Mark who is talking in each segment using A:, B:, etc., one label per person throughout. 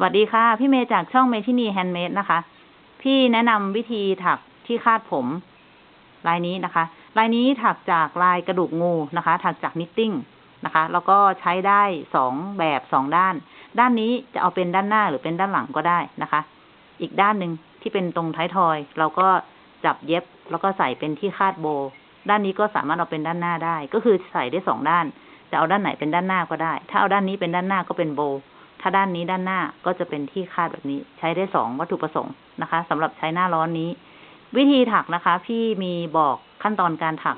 A: สวัสดีค่ะ พี่เมย์จากช่องเมทินีแฮนด์เมดนะคะ พี่แนะนำวิธีถักที่คาดผม ลายนี้นะคะ ลายนี้ถักจากลายกระดูกงูนะคะ ถักจากนิตติ้งนะคะ แล้วก็ใช้ได้สองแบบสองด้าน ด้านนี้จะเอาเป็นด้านหน้าหรือเป็นด้านหลังก็ได้นะคะ อีกด้านหนึ่งที่เป็นตรงท้ายทอย เราก็จับเย็บแล้วก็ใส่เป็นที่คาดโบ ด้านนี้ก็สามารถเอาเป็นด้านหน้าได้ ก็คือใส่ได้สองด้าน จะเอาด้านไหนเป็นด้านหน้าก็ได้ ถ้าเอาด้านนี้เป็นด้านหน้าก็เป็นโบ ถ้าด้านนี้ด้านหน้าก็จะเป็นที่คาดแบบนี้ใช้ได้สองวัตถุประสงค์นะคะสำหรับใช้หน้าร้อนนี้ วิธีถักนะคะ พี่มีบอกขั้นตอนการถัก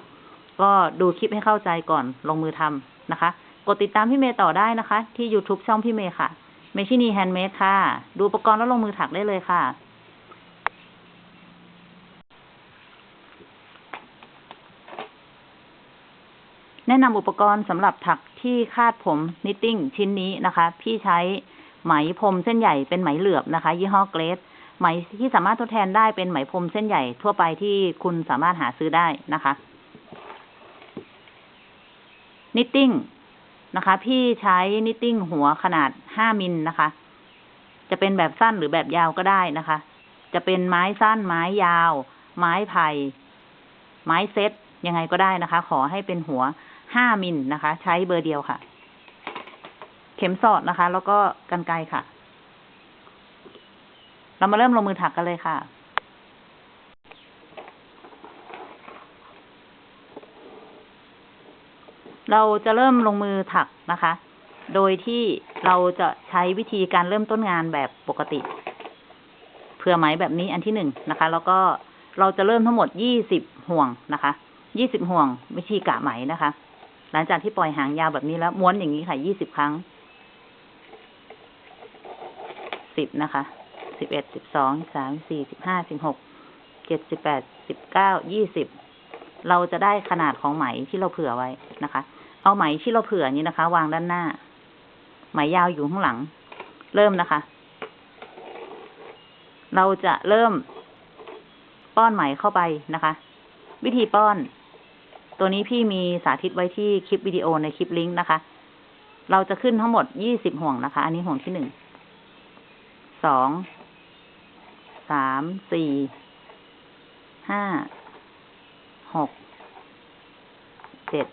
A: ก็ดูคลิปให้เข้าใจก่อนลงมือทำนะคะ กดติดตามพี่เมย์ต่อได้นะคะ ที่ YouTube ช่องพี่เมย์ค่ะเมชินีแฮนด์เมดค่ะ ดูอุปกรณ์แล้วลงมือถักได้เลยค่ะแนะนำอุปกรณ์สำหรับถัก ที่คาดผมนิตติ้งชิ้นนี้นะคะ พี่ใช้ไหมพรมเส้นใหญ่เป็นไหมเหลือบนะคะ ยี่ห้อเกรดไหมที่สามารถทดแทนได้เป็นไหมพรมเส้นใหญ่ทั่วไปที่คุณสามารถหาซื้อได้นะคะนิตติ้งนะคะ พี่ใช้นิตติ้งหัวขนาดห้ามิลนะคะ จะเป็นแบบสั้นหรือแบบยาวก็ได้นะคะ จะเป็นไม้สั้นไม้ยาว ไม้ไผ่ไม้เซตยังไงก็ได้นะคะ ขอให้เป็นหัว ห้ามิลนะคะ ใช้เบอร์เดียวค่ะ เข็มสอดนะคะ แล้วก็กันไกค่ะ เรามาเริ่มลงมือถักกันเลยค่ะเราจะเริ่มลงมือถักนะคะ โดยที่เราจะใช้วิธีการเริ่มต้นงานแบบปกติเผื่อไหมแบบนี้อันที่หนึ่งนะคะ แล้วก็เราจะเริ่มทั้งหมดยี่สิบห่วงนะคะ ยี่สิบห่วงวิธีกะไหมนะคะ หลังจากที่ปล่อยหางยาวแบบนี้แล้วม้วนอย่างนี้ค่ะยี่สิบครั้ง สิบนะคะ สิบเอ็ด สิบสอง สาม สี่ สิบห้า สิบหก เจ็ดสิบแปด สิบเก้า ยี่สิบ เราจะได้ขนาดของไหมที่เราเผื่อไว้นะคะ เอาไหมที่เราเผื่อนี้นะคะ วางด้านหน้า ไหมยาวอยู่ข้างหลัง เริ่มนะคะ เราจะเริ่มป้อนไหมเข้าไปนะคะ วิธีป้อน ตัวนี้พี่มีสาธิตไว้ที่คลิปวิดีโอในคลิปลิงก์นะคะ เราจะขึ้นทั้งหมดยี่สิบห่วงนะคะ อันนี้ห่วงที่หนึ่ง สอง สาม สี่ ห้า หก เจ็ด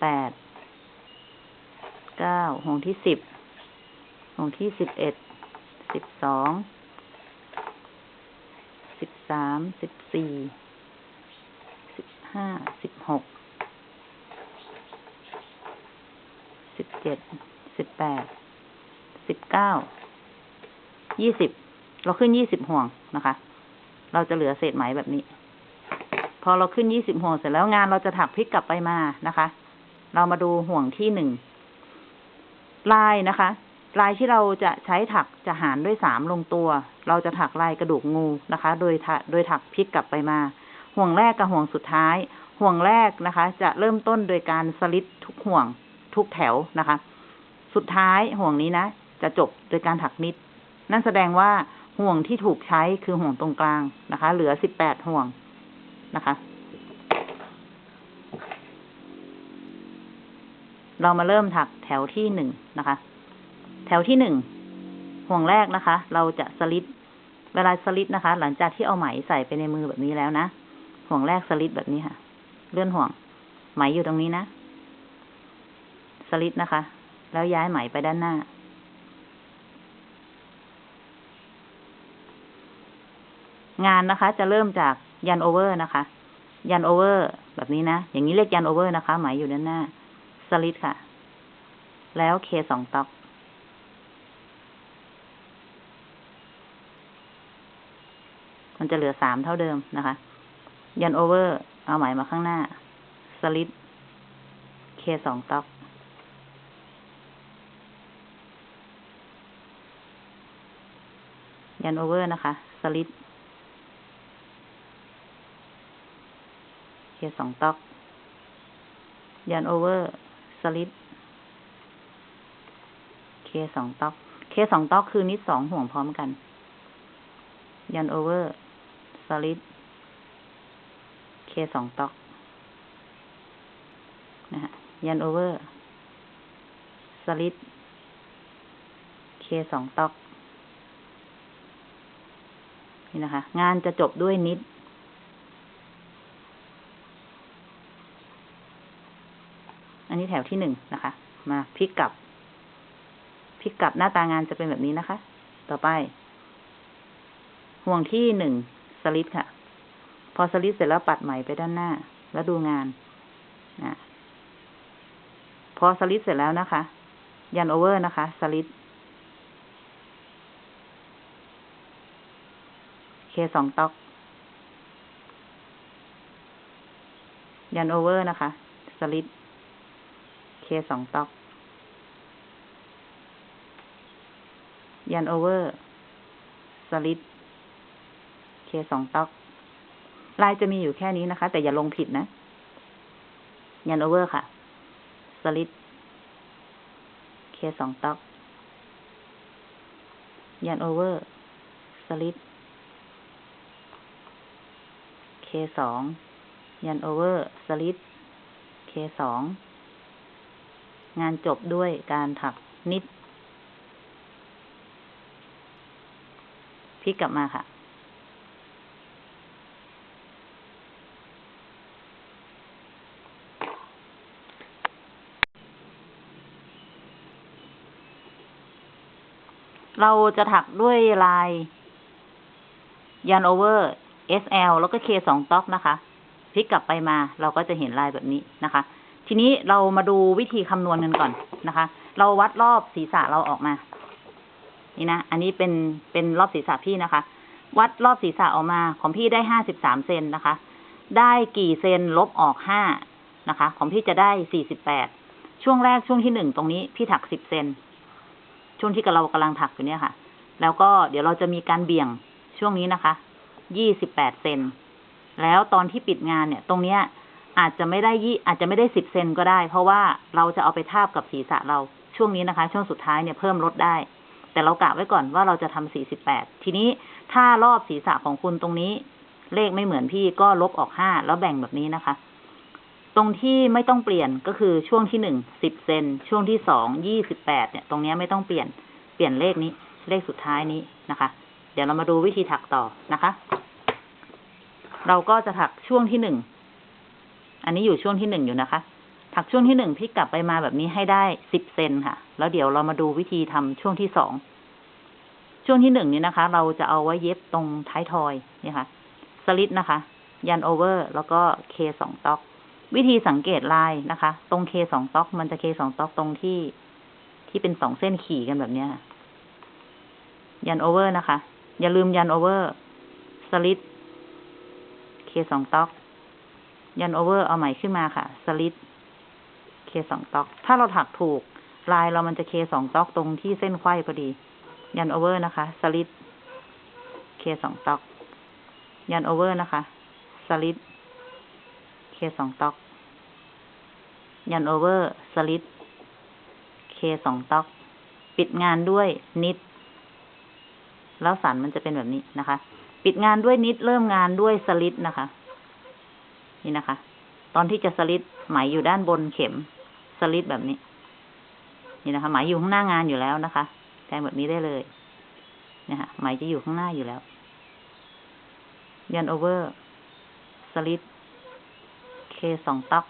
A: แปด เก้า ห่วงที่สิบ ห่วงที่สิบเอ็ด สิบสอง สิบสาม สิบสี่ ห้าสิบหกสิบเจ็ดสิบแปดสิบเก้ายี่สิบเราขึ้นยี่สิบห่วงนะคะ เราจะเหลือเศษไหมแบบนี้ พอเราขึ้นยี่สิบห่วงเสร็จแล้วงานเราจะถักพลิกกลับไปมานะคะ เรามาดูห่วงที่หนึ่งลายนะคะ ลายที่เราจะใช้ถักจะหารด้วยสามลงตัว เราจะถักลายกระดูกงูนะคะ โดยโดยถักพลิกกลับไปมา ห่วงแรกกับห่วงสุดท้าย ห่วงแรกนะคะ จะเริ่มต้นโดยการสลิดทุกห่วงทุกแถวนะคะ สุดท้ายห่วงนี้นะ จะจบโดยการถักนิด นั่นแสดงว่าห่วงที่ถูกใช้คือห่วงตรงกลางนะคะ เหลือสิบแปดห่วงนะคะ เรามาเริ่มถักแถวที่หนึ่งนะคะ แถวที่หนึ่งห่วงแรกนะคะ เราจะสลิดเวลาสลิดนะคะ หลังจากที่เอาไหมใส่ไปในมือแบบนี้แล้วนะ ห่วงแรกสลิดแบบนี้ค่ะ เลื่อนห่วง ไหมอยู่ตรงนี้นะ สลิดนะคะ แล้วย้ายไหมไปด้านหน้า งานนะคะ จะเริ่มจากยันโอเวอร์นะคะ ยันโอเวอร์แบบนี้นะ อย่างนี้เรียกยันโอเวอร์นะคะ ไหมอยู่ด้านหน้า สลิดค่ะ แล้วเคสองต็อกมันจะเหลือสามเท่าเดิมนะคะ ยันโอเวอร์ เอาไหมมาข้างหน้า สลิดเคสองต็อก ยันโอเวอร์นะคะ สลิดเคสองต็อก ยันโอเวอร์ สลิดเคสองต็อก เคสองต็อกคือนิดสองห่วงพร้อมกัน ยันโอเวอร์ สลิด สองต็อกนะฮะยันโอเวอร์สลิดเคสองต๊อก นี่นะคะ งานจะจบด้วยนิด อันนี้แถวที่หนึ่งนะคะ มาพลิกกลับพลิกกลับหน้าตางานจะเป็นแบบนี้นะคะ ต่อไป ห่วงที่หนึ่งสลิดค่ะ พอสลิดเสร็จแล้วปัดไหมไปด้านหน้า แล้วดูงานนะพอสลิดเสร็จแล้วนะคะ ยันโอเวอร์นะคะสลิดเคสองต๊อก ยันโอเวอร์นะคะสลิดเคสองต๊อก ยันโอเวอร์สลิดเคสองต๊อก ลายจะมีอยู่แค่นี้นะคะ แต่อย่าลงผิดนะ ยันโอเวอร์ค่ะ สลิดเคสองต๊อก ยันโอเวอร์ สลิดเคสอง ยันโอเวอร์ สลิดเคสอง งานจบด้วยการถักนิด พลิกกลับมาค่ะ เราจะถักด้วยลายยันโอเวอร์ SL แล้วก็ K สองต๊อกนะคะพลิกกลับไปมาเราก็จะเห็นลายแบบนี้นะคะ ทีนี้เรามาดูวิธีคำนวณกันก่อนนะคะ เราวัดรอบศีรษะเราออกมา นี่นะ อันนี้เป็นเป็นรอบศีรษะพี่นะคะ วัดรอบศีรษะออกมาของพี่ได้ห้าสิบสามเซนนะคะ ได้กี่เซนลบออกห้านะคะ ของพี่จะได้สี่สิบแปดช่วงแรกช่วงที่หนึ่งตรงนี้พี่ถักสิบเซน ช่วงที่เรากำลังถักอยู่เนี่ยค่ะ แล้วก็เดี๋ยวเราจะมีการเบี่ยงช่วงนี้นะคะ ยี่สิบแปดเซน แล้วตอนที่ปิดงานเนี่ย ตรงเนี้ยอาจจะไม่ได้ยี่อาจจะไม่ได้สิบเซนก็ได้ เพราะว่าเราจะเอาไปทาบกับศีรษะเราช่วงนี้นะคะ ช่วงสุดท้ายเนี่ยเพิ่มลดได้ แต่เรากะไว้ก่อนว่าเราจะทำสี่สิบแปดทีนี้ถ้ารอบศีรษะของคุณตรงนี้ เลขไม่เหมือนพี่ก็ลบออกห้าแล้วแบ่งแบบนี้นะคะ ตรงที่ไม่ต้องเปลี่ยนก็คือช่วงที่หนึ่งสิบเซนช่วงที่สองยี่สิบแปดเนี่ย ตรงนี้ไม่ต้องเปลี่ยนเปลี่ยนเลขนี้ เลขสุดท้ายนี้นะคะ เดี๋ยวเรามาดูวิธีถักต่อนะคะ เราก็จะถักช่วงที่หนึ่งอันนี้อยู่ช่วงที่หนึ่งอยู่นะคะ ถักช่วงที่หนึ่งพลิกกลับไปมาแบบนี้ให้ได้สิบเซนค่ะ แล้วเดี๋ยวเรามาดูวิธีทำช่วงที่สองช่วงที่หนึ่งนี้นะคะ เราจะเอาไว้เย็บตรงท้ายทอยนี่ค่ะสลิดนะคะ ยันโอเวอร์ แล้วก็เคสองต๊อก วิธีสังเกตลายนะคะ ตรงเคสองต๊อกมันจะเคสองต๊อกตรงที่ที่เป็นสองเส้นขี่กันแบบเนี้ยค่ะยันโอเวอร์นะคะ อย่าลืมยันโอเวอร์สลิดเคสองต๊อก ยันโอเวอร์เอาใหม่ขึ้นมาค่ะสลิดเคสองต๊อก ถ้าเราถักถูกลายเรามันจะเคสองต๊อกตรงที่เส้นไขว้พอดี ยันโอเวอร์นะคะสลิดเคสองต๊อก ยันโอเวอร์นะคะสลิด เคสองต๊อก ยันโอเวอร์สลิดเคสองต๊อก ปิดงานด้วยนิด แล้วสันมันจะเป็นแบบนี้นะคะ ปิดงานด้วยนิดเริ่มงานด้วยสลิดนะคะ นี่นะคะ ตอนที่จะสลิดไหมอยู่ด้านบนเข็มสลิดแบบนี้ นี่นะคะ ไหมอยู่ข้างหน้างานอยู่แล้วนะคะแทงแบบนี้ได้เลยเนี่ยค่ะไหมจะอยู่ข้างหน้าอยู่แล้วยันโอเวอร์สลิด เคสองต๊อก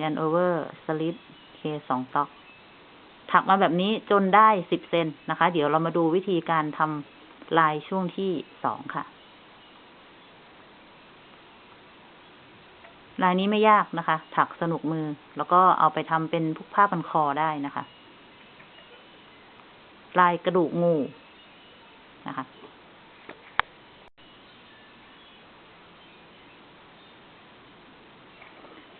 A: ยันโอเวอร์สลิดเคสองต๊อก ถักมาแบบนี้จนได้สิบเซนนะคะ เดี๋ยวเรามาดูวิธีการทำลายช่วงที่สองค่ะ ลายนี้ไม่ยากนะคะ ถักสนุกมือ แล้วก็เอาไปทำเป็นพวกผ้าพันคอได้นะคะ ลายกระดูกงูนะคะ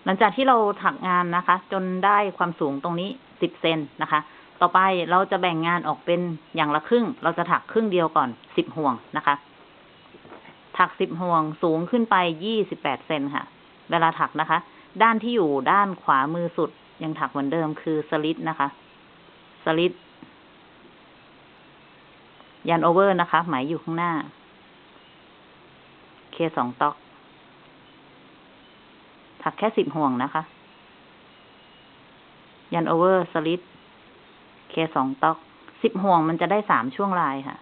A: หลังจากที่เราถักงานนะคะ จนได้ความสูงตรงนี้สิบเซนนะคะ ต่อไปเราจะแบ่งงานออกเป็นอย่างละครึ่ง เราจะถักครึ่งเดียวก่อนสิบห่วงนะคะ ถักสิบห่วงสูงขึ้นไปยี่สิบแปดเซนค่ะ เวลาถักนะคะ ด้านที่อยู่ด้านขวามือสุด ยังถักเหมือนเดิมคือสลิดนะคะสลิดยันโอเวอร์นะคะ หมายอยู่ข้างหน้า เคสองต๊อก ถักแค่สิบห่วงนะคะ ยันโอเวอร์สลิดเคสองต๊อกสิบห่วงมันจะได้สามช่วงลายค่ะ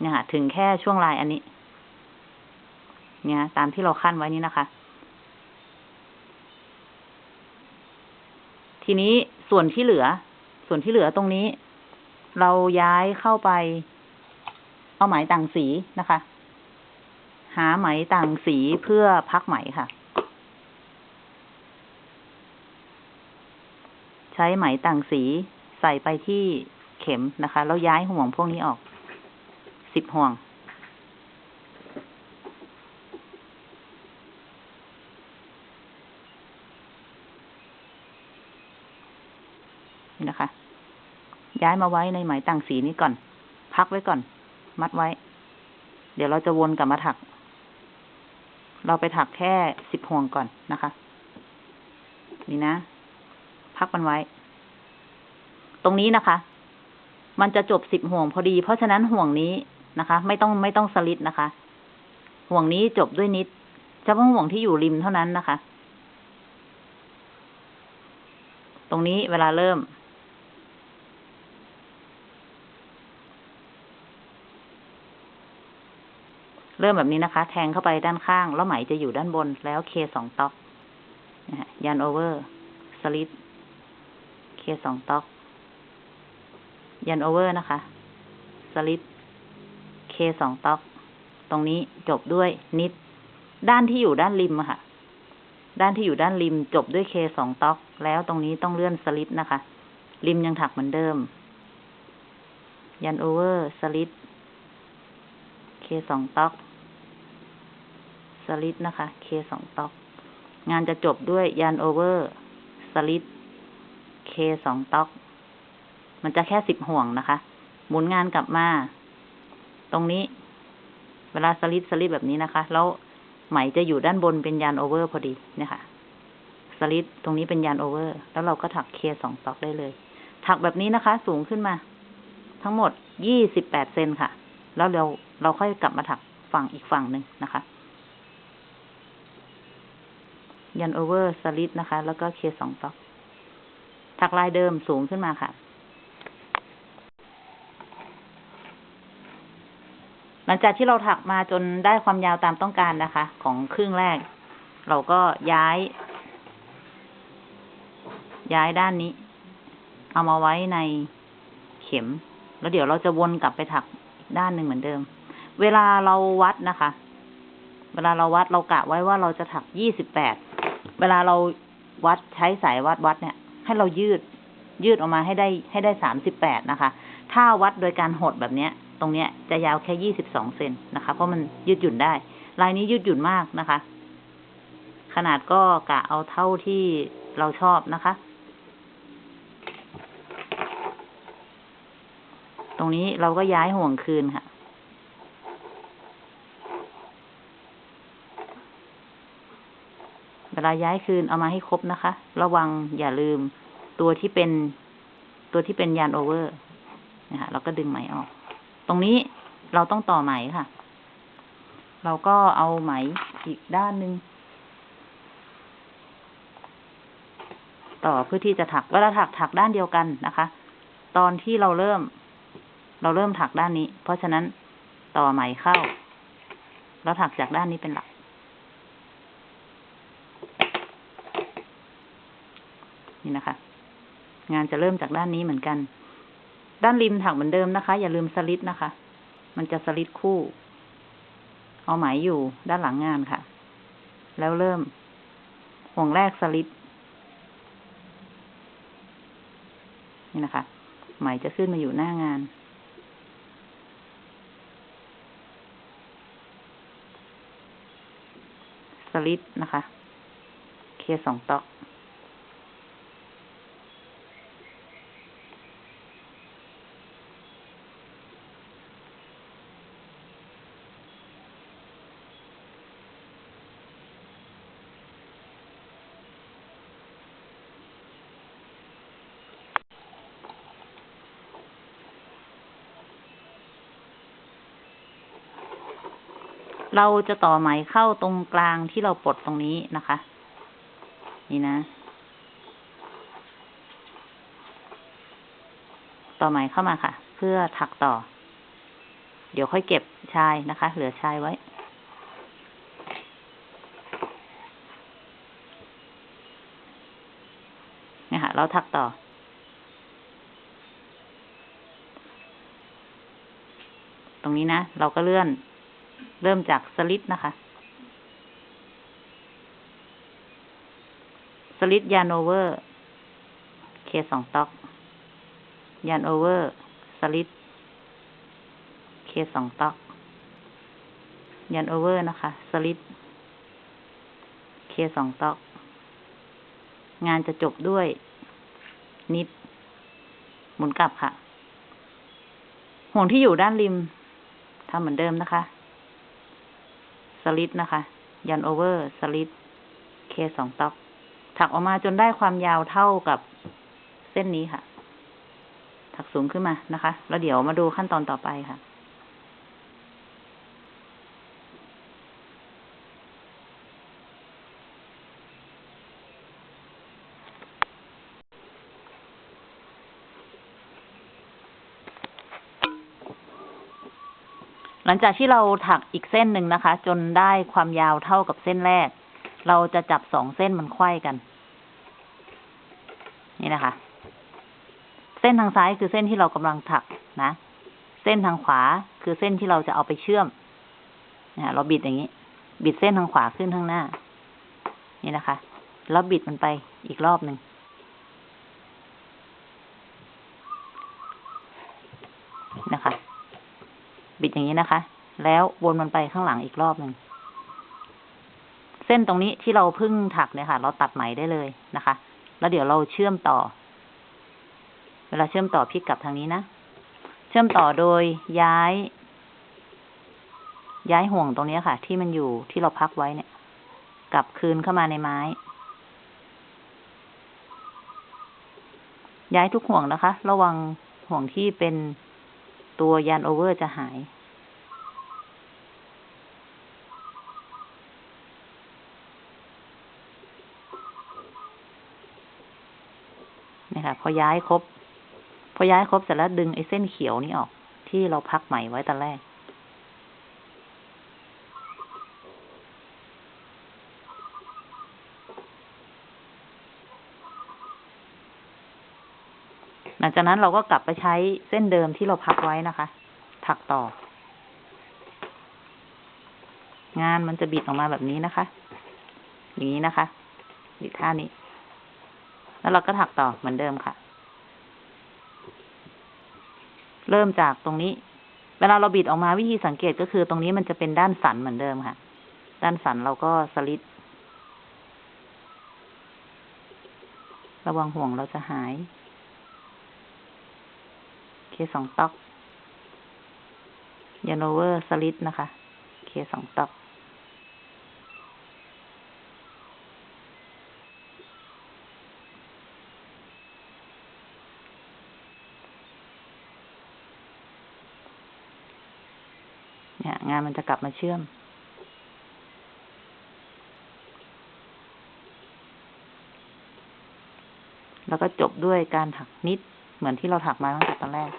A: เนี่ยค่ะ ถึงแค่ช่วงลายอันนี้ เนี่ย ตามที่เราขั้นไว้นี้นะคะ ทีนี้ส่วนที่เหลือ ส่วนที่เหลือตรงนี้ เราย้ายเข้าไป เอาไหมต่างสีนะคะ หาไหมต่างสีเพื่อพักไหมค่ะ ช้ไหมต่างสีใส่ไปที่เข็มนะคะ แล้วย้ายห่วงพวกนี้ออกสิบห่วงนี่นะคะ ย้ายมาไว้ในไหมต่างสีนี้ก่อน พักไว้ก่อน มัดไว้ เดี๋ยวเราจะวนกลับมาถัก เราไปถักแค่สิบห่วงก่อนนะคะ นี่นะ พักมันไว้ ตรงนี้นะคะ มันจะจบสิบห่วงพอดี เพราะฉะนั้นห่วงนี้นะคะ ไม่ต้องไม่ต้องสลิดนะคะ ห่วงนี้จบด้วยนิดเฉพาะห่วงที่อยู่ริมเท่านั้นนะคะ ตรงนี้เวลาเริ่มเริ่มแบบนี้นะคะ แทงเข้าไปด้านข้าง แล้วไหมจะอยู่ด้านบนแล้วเคสองต๊อกยันโอเวอร์ สลิด เคสองต๊อก ยันโอเวอร์นะคะ สลิดเคสองต๊อก ตรงนี้จบด้วยนิด ด้านที่อยู่ด้านริมอะค่ะ ด้านที่อยู่ด้านริมจบด้วยเคสองต๊อก แล้วตรงนี้ต้องเลื่อนสลิดนะคะ ริมยังถักเหมือนเดิม ยันโอเวอร์สลิดเคสองต๊อก สลิดนะคะ เคสองต๊อก งานจะจบด้วยยันโอเวอร์สลิด เคสองต๊อก มันจะแค่สิบห่วงนะคะ หมุนงานกลับมา ตรงนี้ เวลาสลิดสลิดแบบนี้นะคะ แล้วไหมจะอยู่ด้านบนเป็นยันโอเวอร์พอดีเนี่ยค่ะสลิดตรงนี้เป็นยันโอเวอร์ แล้วเราก็ถักเคสองต๊อกได้เลย ถักแบบนี้นะคะ สูงขึ้นมา ทั้งหมดยี่สิบแปดเซนค่ะ แล้วเราเราค่อยกลับมาถักฝั่งอีกฝั่งหนึ่งนะคะยันโอเวอร์สลิดนะคะ แล้วก็เคสองต๊อก ถักลายเดิมสูงขึ้นมาค่ะ หลังจากที่เราถักมาจนได้ความยาวตามต้องการนะคะ ของครึ่งแรก เราก็ย้าย ย้ายด้านนี้ เอามาไว้ในเข็ม แล้วเดี๋ยวเราจะวนกลับไปถักอีกด้านหนึ่งเหมือนเดิม เวลาเราวัดนะคะ เวลาเราวัดเรากะไว้ว่าเราจะถักยี่สิบแปด เวลาเราวัดใช้สายวัดวัดเนี่ย ให้เรายืด ยืดออกมาให้ได้ให้ได้สามสิบแปดนะคะ ถ้าวัดโดยการหดแบบเนี้ย ตรงเนี้ยจะยาวแค่ยี่สิบสองเซนนะคะ เพราะมันยืดหยุ่นได้ ลายนี้ยืดหยุ่นมากนะคะ ขนาดก็กะเอาเท่าที่เราชอบนะคะ ตรงนี้เราก็ย้ายห่วงคืนค่ะ เว ลาย้ายคืนเอามาให้ครบนะคะ ระวังอย่าลืมตัวที่เป็นตัวที่เป็นยานโอเวอร์นะคะเราก็ดึงไหมออก ตรงนี้เราต้องต่อไหมค่ะ เราก็เอาไหมอีกด้านหนึ่งต่อเพื่อที่จะถัก เวลาถักถักด้านเดียวกันนะคะ ตอนที่เราเริ่ม เราเริ่มถักด้านนี้ เพราะฉะนั้นต่อไหมเข้าแล้วถักจากด้านนี้เป็นหลัก นี่นะคะ งานจะเริ่มจากด้านนี้เหมือนกัน ด้านริมถักเหมือนเดิมนะคะ อย่าลืมสลิดนะคะ มันจะสลิดคู่ เอาไหมอยู่ด้านหลังงานค่ะ แล้วเริ่ม ห่วงแรกสลิดนี่นะคะ ไหมจะขึ้นมาอยู่หน้างานสลิดนะคะ เคสองต๊อก เราจะต่อไหมเข้าตรงกลางที่เราปลดตรงนี้นะคะ นี่นะ ต่อไหมเข้ามาค่ะ เพื่อถักต่อ เดี๋ยวค่อยเก็บชายนะคะ เหลือชายไว้เนี่ยค่ะ เราถักต่อตรงนี้นะ เราก็เลื่อน เริ่มจากสลิดนะคะ สลิดยานโอเวอร์ เคสองต็อก ยานโอเวอร์ สลิด เคสองต็อกยันโอเวอร์นะคะ สลิด เคสองต็อก งานจะจบด้วย นิด หมุนกลับค่ะ ห่วงที่อยู่ด้านริมทำเหมือนเดิมนะคะ สลิดนะคะ ยันโอเวอร์สลิดเคสองต็อก ถักออกมาจนได้ความยาวเท่ากับเส้นนี้ค่ะ ถักสูงขึ้นมานะคะ แล้วเดี๋ยวมาดูขั้นตอนต่อไปค่ะ ลังจากที่เราถักอีกเส้นหนึ่งนะคะ จนได้ความยาวเท่ากับเส้นแรก เราจะจับสองเส้นมันไขว้กัน นี่นะคะ เส้นทางซ้ายคือเส้นที่เรากำลังถักนะ เส้นทางขวาคือเส้นที่เราจะเอาไปเชื่อมนะเราบิดอย่างนี้ บิดเส้นทางขวาขึ้นข้างหน้า นี่นะคะ แล้วบิดมันไปอีกรอบหนึ่ง นะคะ บิดอย่างนี้นะคะ แล้ววนมันไปข้างหลังอีกรอบหนึ่ง เส้นตรงนี้ที่เราเพิ่งถักเนี่ยค่ะ เราตัดไหมได้เลยนะคะ แล้วเดี๋ยวเราเชื่อมต่อ เวลาเชื่อมต่อพลิกกลับทางนี้นะ เชื่อมต่อโดยย้าย ย้ายห่วงตรงนี้ค่ะ ที่มันอยู่ที่เราพักไว้เนี่ย กลับคืนเข้ามาในไม้ ย้ายทุกห่วงนะคะ ระวังห่วงที่เป็นตัวยันโอเวอร์จะหาย นี่ค่ะพอย้ายครบ พอย้ายครบเสร็จแล้วดึงไอ้เส้นเขียวนี้ออก ที่เราพักใหม่ไว้ตอนแรก หลังจากนั้นเราก็กลับไปใช้เส้นเดิมที่เราพักไว้นะคะ ถักต่อ งานมันจะบิดออกมาแบบนี้นะคะ อย่างนี้นะคะบิดท่านี้ แล้วเราก็ถักต่อเหมือนเดิมค่ะ เริ่มจากตรงนี้ เวลาเราบิดออกมาวิธีสังเกตก็คือตรงนี้มันจะเป็นด้านสันเหมือนเดิมค่ะ ด้านสันเราก็สลิดระวังห่วงเราจะหาย เคสองตอกยานโอเวอร์สลิดนะคะ เคสองตอกี่ยงานมันจะกลับมาเชื่อม แล้วก็จบด้วยการถักนิดเหมือนที่เราถักมาตั้งแต่ตอนแรก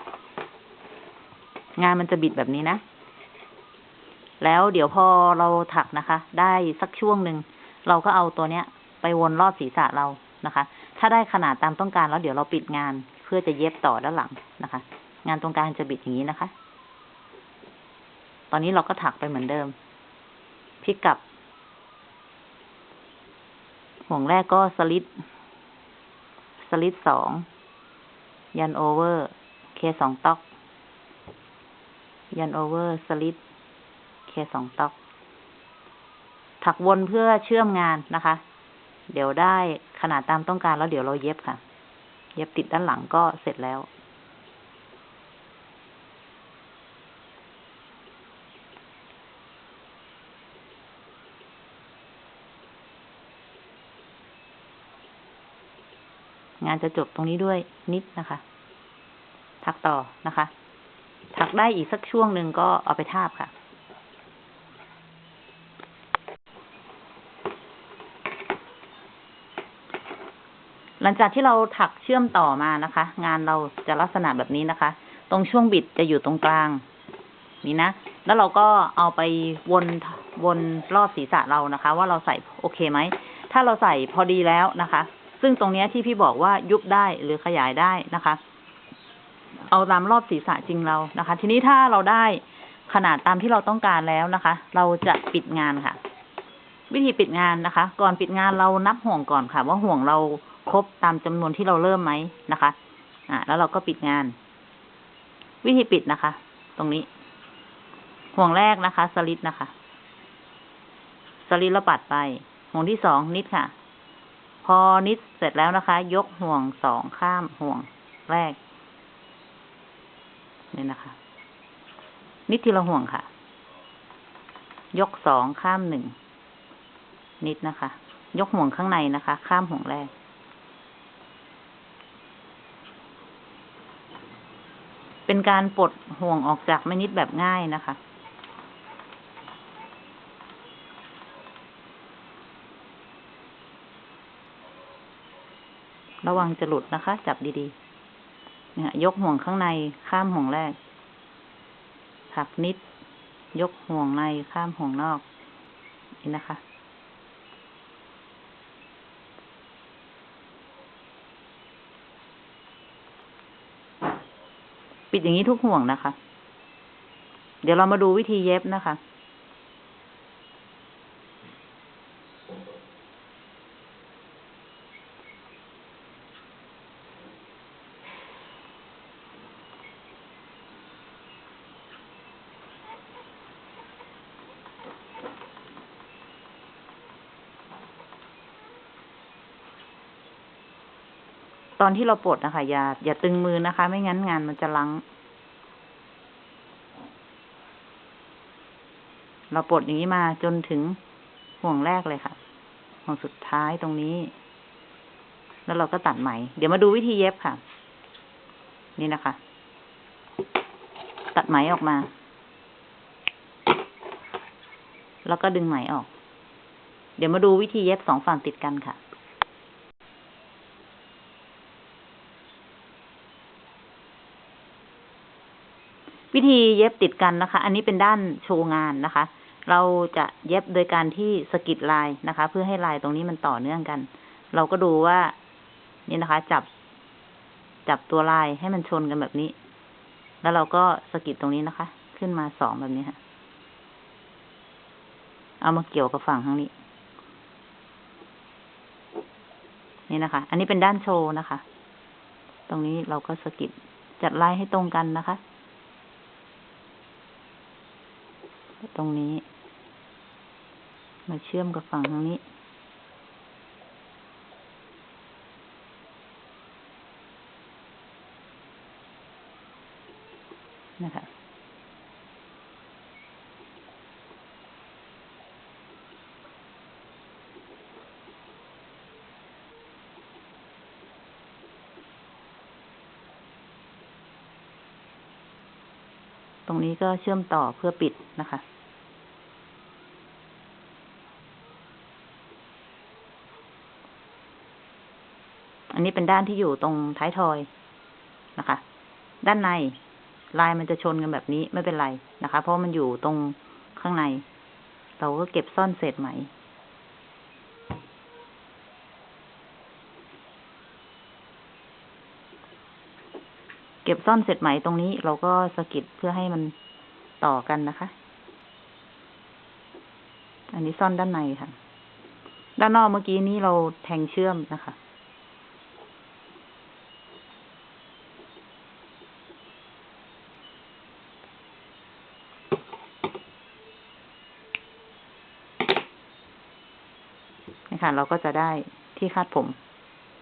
A: งานมันจะบิดแบบนี้นะ แล้วเดี๋ยวพอเราถักนะคะ ได้สักช่วงหนึ่งเราก็เอาตัวเนี้ย ไปวนรอบศีรษะเรานะคะ ถ้าได้ขนาดตามต้องการแล้วเดี๋ยวเราปิดงานเพื่อจะเย็บต่อด้านหลังนะคะ งานตรงกลางจะบิดอย่างนี้นะคะ ตอนนี้เราก็ถักไปเหมือนเดิมพลิกกลับ ห่วงแรกก็สลิดสลิดสอง ยันโอเวอร์ เคสองตอก ยันโอเวอร์สลิดเคสองตอก ถักวนเพื่อเชื่อมงานนะคะ เดี๋ยวได้ขนาดตามต้องการแล้วเดี๋ยวเราเย็บค่ะ เย็บติดด้านหลังก็เสร็จแล้ว งานจะจบตรงนี้ด้วยนิดนะคะ ถักต่อนะคะ ถักได้อีกสักช่วงหนึ่งก็เอาไปทาบค่ะหลังจากที่เราถักเชื่อมต่อมานะคะ งานเราจะลักษณะแบบนี้นะคะ ตรงช่วงบิดจะอยู่ตรงกลาง นี่นะ แล้วเราก็เอาไปวนวนรอบศีรษะเรานะคะ ว่าเราใส่โอเคไหม ถ้าเราใส่พอดีแล้วนะคะ ซึ่งตรงนี้ที่พี่บอกว่ายุบได้หรือขยายได้นะคะ เอาตามรอบศีรษะจริงเรานะคะ ทีนี้ถ้าเราได้ขนาดตามที่เราต้องการแล้วนะคะ เราจะปิดงานค่ะ วิธีปิดงานนะคะ ก่อนปิดงานเรานับห่วงก่อนค่ะ ว่าห่วงเราครบตามจำนวนที่เราเริ่มไหมนะคะ อ่าแล้วเราก็ปิดงาน วิธีปิดนะคะ ตรงนี้ ห่วงแรกนะคะ สลิดนะคะ สลิดแล้วปัดไป ห่วงที่สองนิดค่ะ พอนิดเสร็จแล้วนะคะ ยกห่วงสองข้ามห่วงแรก นี่นะคะ นิดทีละห่วงค่ะ ยกสองข้ามหนึ่ง นิดนะคะ ยกห่วงข้างในนะคะ ข้ามห่วงแรก เป็นการปลดห่วงออกจากไม่นิดแบบง่ายนะคะ ระวังจะหลุดนะคะ จับดีๆเนี่ยยกห่วงข้างในข้ามห่วงแรกถักนิด ยกห่วงในข้ามห่วงนอก นี่นะคะ ปิดอย่างนี้ทุกห่วงนะคะ เดี๋ยวเรามาดูวิธีเย็บนะคะ ตอนที่เราปลดนะคะอย่าอย่าตึงมือนะคะ ไม่งั้นงานมันจะลัง เราปลดอย่างนี้มาจนถึงห่วงแรกเลยค่ะ ห่วงสุดท้ายตรงนี้ แล้วเราก็ตัดไหม เดี๋ยวมาดูวิธีเย็บค่ะ นี่นะคะ ตัดไหมออกมา แล้วก็ดึงไหมออก เดี๋ยวมาดูวิธีเย็บสองฝั่งติดกันค่ะ วิธีเย็บติดกันนะคะ อันนี้เป็นด้านโชว์งานนะคะ เราจะเย็บโดยการที่สกิดลายนะคะ เพื่อให้ลายตรงนี้มันต่อเนื่องกัน เราก็ดูว่า นี่นะคะ จับ จับตัวลายให้มันชนกันแบบนี้ แล้วเราก็สกิดตรงนี้นะคะ ขึ้นมาสองแบบนี้ค่ะ เอามาเกี่ยวกับฝั่งข้างนี้ นี่นะคะ อันนี้เป็นด้านโชว์นะคะ ตรงนี้เราก็สกิดจัดลายให้ตรงกันนะคะ ตรงนี้ มาเชื่อมกับฝั่งทางนี้ รงนี้ก็เชื่อมต่อเพื่อปิดนะคะ อันนี้เป็นด้านที่อยู่ตรงท้ายทอยนะคะ ด้านในลายมันจะชนกันแบบนี้ไม่เป็นไรนะคะ เพราะมันอยู่ตรงข้างใน เราก็เก็บซ่อนเศษไหม ก็บซ่อนเศษไหมตรงนี้เราก็สะกิดเพื่อให้มันต่อกันนะคะ อันนี้ซ่อนด้านในค่ะ ด้านนอกเมื่อกี้นี้เราแทงเชื่อมนะคะนี่ค่ะเราก็จะได้ที่คาดผม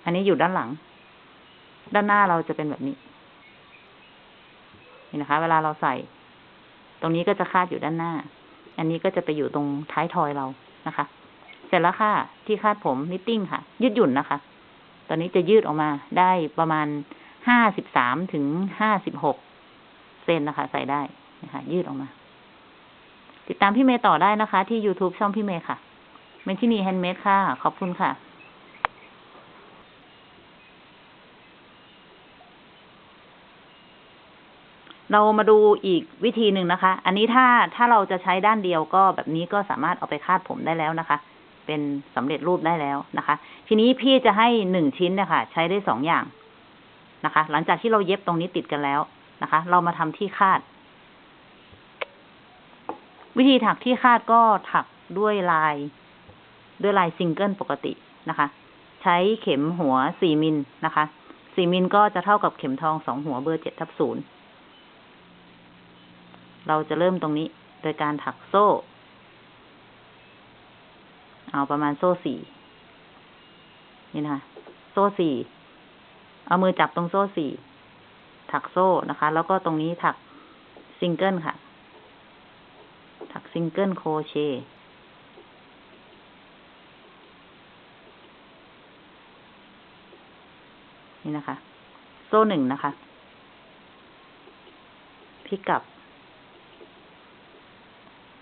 A: อันนี้อยู่ด้านหลัง ด้านหน้าเราจะเป็นแบบนี้ นะคะ เวลาเราใส่ ตรงนี้ก็จะคาดอยู่ด้านหน้า อันนี้ก็จะไปอยู่ตรงท้ายทอยเรานะคะ เสร็จแล้วค่ะ ที่คาดผมนิตติ้งค่ะ ยืดหยุ่นนะคะ ตอนนี้จะยืดออกมาได้ประมาณห้าสิบสามถึงห้าสิบหกเซนนะคะ ใส่ได้นะคะ ยืดออกมา ติดตามพี่เมย์ต่อได้นะคะ ที่ YouTube ช่องพี่เมย์ค่ะเมนที่นี่แฮนด์เมดค่ะ ขอบคุณค่ะ เรามาดูอีกวิธีหนึ่งนะคะ อันนี้ถ้าถ้าเราจะใช้ด้านเดียวก็แบบนี้ก็สามารถเอาไปคาดผมได้แล้วนะคะ เป็นสำเร็จรูปได้แล้วนะคะ ทีนี้พี่จะให้หนึ่งชิ้นนี่ยค่ะใช้ได้สองอย่างนะคะ หลังจากที่เราเย็บตรงนี้ติดกันแล้วนะคะ เรามาทำที่คาด วิธีถักที่คาดก็ถักด้วยลาย ด้วยลายซิงเกิลปกตินะคะ ใช้เข็มหัวสี่มิลนะคะสี่มิลก็จะเท่ากับเข็มทองสองหัวเบอร์เจ็ดทับศูนย์ เราจะเริ่มตรงนี้โดยการถักโซ่ เอาประมาณโซ่สี่นี่นะคะ โซ่สี่ เอามือจับตรงโซ่สี่ ถักโซ่นะคะ แล้วก็ตรงนี้ถักซิงเกิลค่ะ ถักซิงเกิลโครเชต์นี่นะคะ โซ่หนึ่งนะคะพลิกกลับ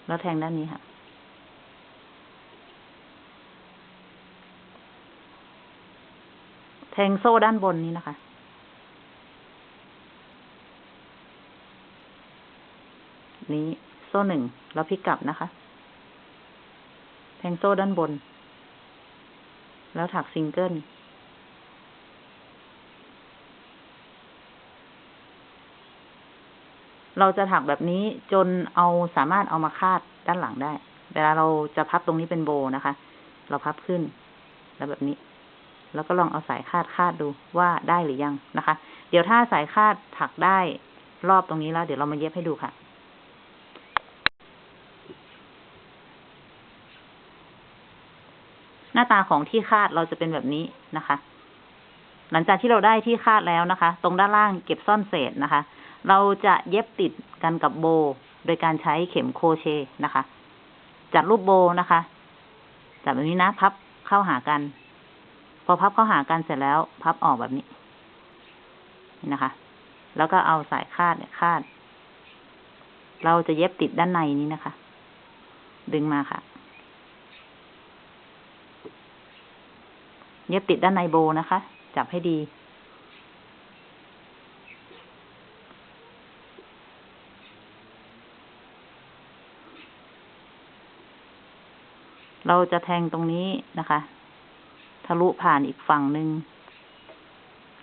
A: แล้วแทงด้านนี้ค่ะ แทงโซ่ด้านบนนี้นะคะ นี้โซ่หนึ่งแล้วพลิกกลับนะคะ แทงโซ่ด้านบน แล้วถักซิงเกิล เราจะถักแบบนี้จนเอาสามารถเอามาคาดด้านหลังได้ เวลาเราจะพับตรงนี้เป็นโบนะคะ เราพับขึ้น แล้วแบบนี้ แล้วก็ลองเอาสายคาดคาดดูว่าได้หรือยังนะคะ เดี๋ยวถ้าสายคาดถักได้รอบตรงนี้แล้ว เดี๋ยวเรามาเย็บให้ดูค่ะหน้าตาของที่คาดเราจะเป็นแบบนี้นะคะ หลังจากที่เราได้ที่คาดแล้วนะคะ ตรงด้านล่างเก็บซ่อนเศษนะคะ เราจะเย็บติดกันกับโบ โดยการใช้เข็มโคเชนะคะ จัดรูปโบนะคะ จัดแบบนี้นะ พับเข้าหากัน พอพับเข้าหากันเสร็จแล้ว พับออกแบบนี้นี่นะคะ แล้วก็เอาสายคาดเนี่ยคาด เราจะเย็บติดด้านในนี้นะคะ ดึงมาค่ะ เย็บติดด้านในโบนะคะ จับให้ดี เราจะแทงตรงนี้นะคะ ทะลุผ่านอีกฝั่งหนึ่ง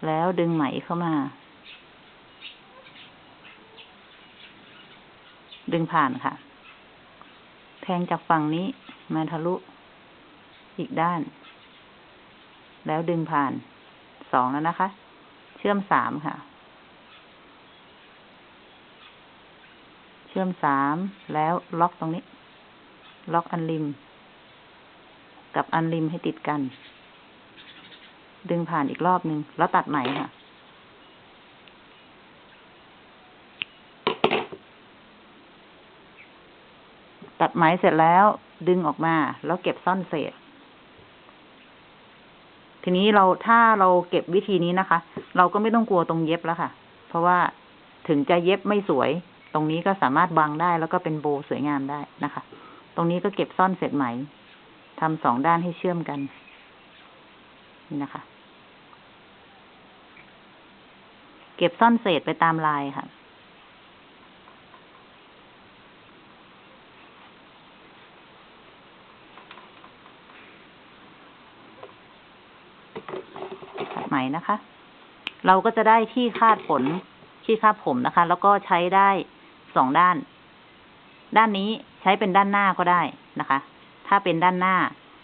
A: แล้วดึงไหมเข้ามา ดึงผ่านค่ะ แทงจากฝั่งนี้มาทะลุอีกด้าน แล้วดึงผ่านสองแล้วนะคะ เชื่อมสามค่ะ เชื่อมสามแล้วล็อกตรงนี้ ล็อกอันริม กับอันริมให้ติดกัน ดึงผ่านอีกรอบหนึ่งแล้วตัดไหมค่ะ ตัดไหมเสร็จแล้ว ดึงออกมา แล้วเก็บซ่อนเศษ ทีนี้เราถ้าเราเก็บวิธีนี้นะคะ เราก็ไม่ต้องกลัวตรงเย็บแล้วค่ะ เพราะว่าถึงจะเย็บไม่สวย ตรงนี้ก็สามารถบังได้แล้วก็เป็นโบสวยงามได้นะคะ ตรงนี้ก็เก็บซ่อนเศษไหม ทำสองด้านให้เชื่อมกัน นี่นะคะ เก็บซ่อนเศษไปตามลายค่ะตัดไหมนะคะ เราก็จะได้ที่คาดผลที่คาดผมนะคะ แล้วก็ใช้ได้สองด้าน ด้านนี้ใช้เป็นด้านหน้าก็ได้นะคะ ถ้าเป็นด้านหน้า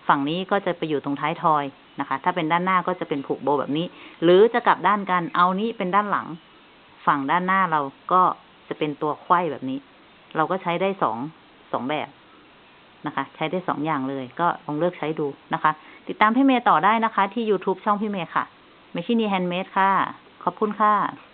A: ฝั่งนี้ก็จะไปอยู่ตรงท้ายทอยนะคะ ถ้าเป็นด้านหน้าก็จะเป็นผูกโบแบบนี้ หรือจะกลับด้านกัน เอานี้เป็นด้านหลัง ฝั่งด้านหน้าเราก็จะเป็นตัวไขว้แบบนี้ เราก็ใช้ได้สองสองแบบนะคะ ใช้ได้สองอย่างเลย ก็ลองเลือกใช้ดูนะคะ ติดตามพี่เมย์ต่อได้นะคะ ที่ YouTube ช่องพี่เมย์ค่ะ m a c h i n e Handmade ค่ะ ขอบคุณค่ะ